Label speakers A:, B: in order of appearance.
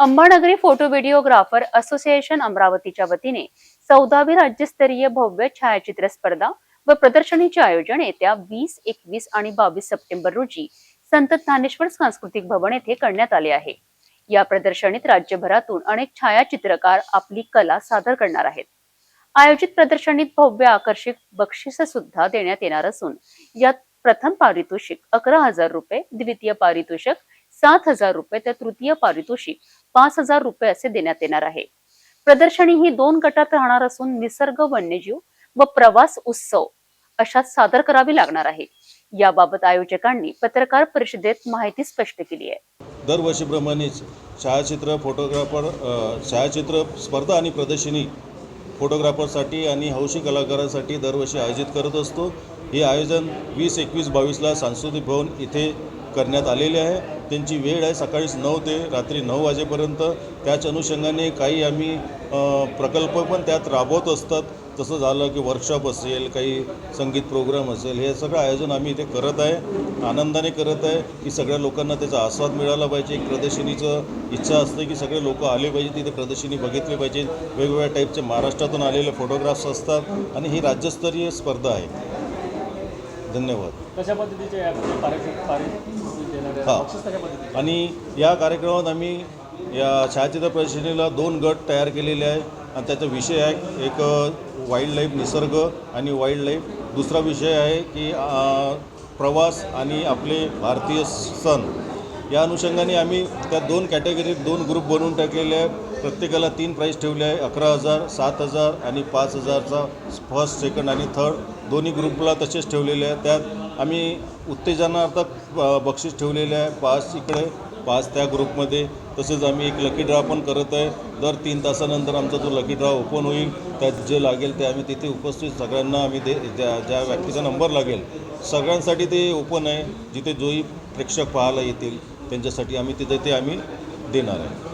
A: Ambanagari photo videographer association अमरावतीच्या वतीने चौदावी राज्यस्तरीय भव्य छायाचित्र स्पर्धा व प्रदर्शनीचे आयोजन येत्या वीस एकवीस आणि बावीस सप्टेंबर रोजी संत ज्ञानेश्वर सांस्कृतिक भवन येथे करण्यात आले आहे. या प्रदर्शनीत राज्यभरातून अनेक छायाचित्रकार आपली कला सादर करणार आहेत. आयोजित प्रदर्शनीत भव्य आकर्षक बक्षिस सुद्धा देण्यात येणार असून यात प्रथम पारितोषिक अकरा हजार रुपये द्वितीय पारितोषिक सात हजार रुपये तर तृतीय पारितोषिक पाच हजार रुपये असे देण्यात येणार आहे. प्रदर्शनी ही दोन गटात राहणार असून निसर्ग वन्यजीव व प्रवास उत्सव अशात सादर करावी लागणार आहे. याबाबत आयोजकांनी पत्रकार परिषदेत माहिती स्पष्ट केली आहे.
B: दरवर्षीप्रमाणेच छायाचित्र फोटोग्राफर छायाचित्र स्पर्धा आणि प्रदर्शनी फोटोग्राफरसाठी आणि हौशी कलाकारांसाठी दरवर्षी आयोजित करत असतो. हे आयोजन वीस एकवीस बावीसला सांस्कृतिक भवन इथे करण्यात आलेले आहे. त्यांची वेळ आहे सकाळीच नऊ ते रात्री नऊ वाजेपर्यंत. त्याच अनुषंगाने काही आम्ही प्रकल्प पण त्यात राबवत असतात. तसं झालं की वर्कशॉप असेल काही संगीत प्रोग्राम असेल हे सगळं आयोजन आम्ही इथे करत आहे. आनंदाने करत आहे की सगळ्या लोकांना त्याचा आस्वाद मिळाला पाहिजे. एक प्रदर्शनीचं इच्छा असते की सगळे लोक आले पाहिजे तिथे प्रदर्शनी बघितली पाहिजे. वेगवेगळ्या टाईपचे महाराष्ट्रातून आलेले फोटोग्राफ्स असतात आणि ही राज्यस्तरीय स्पर्धा आहे. धन्यवाद.
C: कशा पद्धतीचे
B: हां. आणि या कार्यक्रमात आम्ही या छायाचित्र प्रदर्शनीला दोन गट तयार केलेले आहे आणि त्याचा विषय आहे एक वाईल्ड लाईफ निसर्ग आणि वाईल्ड लाईफ दुसरा विषय आहे की प्रवास आणि आपले भारतीय सण. या अनुषंगाने आम्ही त्या दोन कॅटेगरीत दोन ग्रुप बनवून टाकलेले आहे प्रत्येकाला तीन प्राईज ठेवले आहे. अकरा हजार सात हजार आणि पाच हजारचा फर्स्ट सेकंड आणि थर्ड दोन्ही ग्रुपला तसेच ठेवलेले आहे त्यात आम्ही उत्तेजनार्थ बक्षीस ठेवलेले आहे. पाच इकडे पाच त्या ग्रुपमध्ये. तसेच आम्ही एक लकी ड्रा पण करत आहे. दर तीन तासानंतर आमचा जो लकी ड्रा ओपन होईल त्यात जे लागेल ते आम्ही तिथे उपस्थित सगळ्यांना आम्ही दे ज्या ज्या व्यक्तीचा नंबर लागेल सगळ्यांसाठी ते ओपन आहे. जिथे जोही प्रेक्षक पाहायला येतील त्यांच्यासाठी आम्ही तिथे ते आम्ही देणार आहे.